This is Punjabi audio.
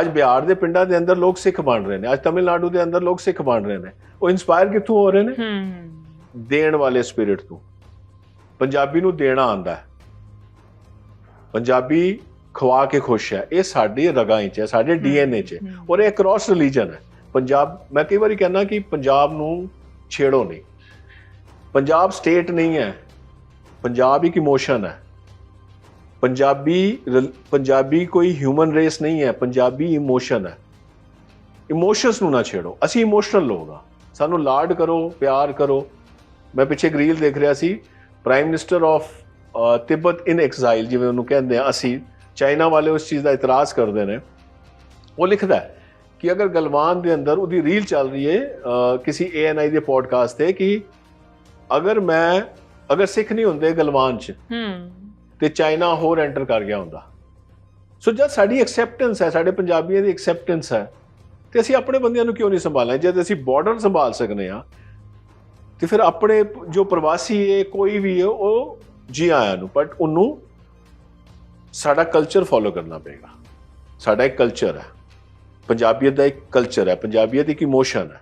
ਅੱਜ ਬਿਹਾਰ ਦੇ ਪਿੰਡਾਂ ਦੇ ਅੰਦਰ ਲੋਕ ਸਿੱਖ ਬਣ ਰਹੇ ਨੇ ਅੱਜ ਤਮਿਲਨਾਡੂ ਦੇ ਅੰਦਰ ਲੋਕ ਸਿੱਖ ਬਣ ਰਹੇ ਨੇ। ਉਹ ਇਨਸਪਾਇਰ ਕਿੱਥੋਂ ਹੋ ਰਹੇ ਨੇ? ਹੂੰ। ਦੇਣ ਵਾਲੇ ਸਪਿਰਿਟ ਤੋਂ। ਪੰਜਾਬੀ ਨੂੰ ਦੇਣਾ ਆਂਦਾ ਹੈ। ਪੰਜਾਬੀ ਖਵਾ ਕੇ ਖੁਸ਼ ਹੈ। ਇਹ ਸਾਡੀ ਰਗਾਂ 'ਚ ਹੈ ਸਾਡੇ ਡੀਐਨਏ 'ਚ। ਔਰ ਇਹ ਕ੍ਰਾਸ ਰਿਲੀਜਨ ਹੈ। ਪੰਜਾਬ ਮੈਂ ਕਈ ਵਾਰੀ ਕਹਿੰਦਾ ਕਿ ਪੰਜਾਬ ਨੂੰ ਛੇੜੋ ਨਹੀਂ। ਪੰਜਾਬ ਸਟੇਟ ਨਹੀਂ ਹੈ। ਪੰਜਾਬ ਇੱਕ ਇਮੋਸ਼ਨ ਹੈ। ਪੰਜਾਬੀ ਪੰਜਾਬੀ ਕੋਈ ਹਿਊਮਨ ਰੇਸ ਨਹੀਂ ਹੈ ਪੰਜਾਬੀ ਇਮੋਸ਼ਨ ਹੈ। ਇਮੋਸ਼ਨਸ ਨੂੰ ਨਾ ਛੇੜੋ। ਅਸੀਂ ਇਮੋਸ਼ਨਲ ਲੋਕ ਆ ਸਾਨੂੰ ਲਾਡ ਕਰੋ ਪਿਆਰ ਕਰੋ। ਮੈਂ ਪਿੱਛੇ ਇੱਕ ਰੀਲ ਦੇਖ ਰਿਹਾ ਸੀ। Prime minister of Tibet in exile ਜਿਵੇਂ ਉਹਨੂੰ ਕਹਿੰਦੇ ਆ ਅਸੀਂ। ਚਾਈਨਾ ਵਾਲੇ ਉਸ ਚੀਜ਼ ਦਾ ਇਤਰਾਜ਼ ਕਰਦੇ ਨੇ। ਉਹ ਲਿਖਦਾ ਹੈ ਕਿ ਅਗਰ ਗਲਵਾਨ ਦੇ ਅੰਦਰ ਉਹਦੀ ਰੀਲ ਚੱਲ ਰਹੀ ਹੈ ਅ, ਕਿਸੇ ਏਐਨਆਈ ਦੇ ਪੋਡਕਾਸਟ ਤੇ ਕਿ ਅਗਰ ਮੈਂ ਅਗਰ ਸਿੱਖ ਨਹੀਂ ਹੁੰਦੇ ਗਲਵਾਨ 'ਚ ਹੂੰ। ਤੇ ਚਾਈਨਾ ਹੋਰ ਐਂਟਰ ਕਰ ਗਿਆ ਹੁੰਦਾ। ਸੋ ਜਦ ਸਾਡੀ ਐਕਸੈਪਟੈਂਸ ਹੈ, ਸਾਡੇ ਪੰਜਾਬੀਆਂ ਦੀ ਐਕਸੈਪਟੈਂਸ ਹੈ, ਤੇ ਅਸੀਂ ਆਪਣੇ ਬੰਦਿਆਂ ਨੂੰ ਕਿਉਂ ਨਹੀਂ ਸੰਭਾਲਣਾ? ਜਦ ਅਸੀਂ ਬਾਰਡਰ ਸੰਭਾਲ ਸਕਨੇ ਆ ਤੇ ਫਿਰ ਆਪਣੇ ਜੋ ਪ੍ਰਵਾਸੀ ਹੈ, ਕੋਈ ਵੀ ਹੈ, ਉਹ ਜੀ ਆਇਆਂ ਨੂੰ ਬਟ ਉਹਨੂੰ ਸਾਡਾ ਕਲਚਰ ਫੋਲੋ ਕਰਨਾ ਪਏਗਾ। ਸਾਡਾ ਇੱਕ ਕਲਚਰ ਹੈ। ਪੰਜਾਬੀਅਤ ਦਾ ਇੱਕ ਕਲਚਰ ਹੈ। ਪੰਜਾਬੀਅਤ ਇੱਕ ਇਮੋਸ਼ਨ ਹੈ।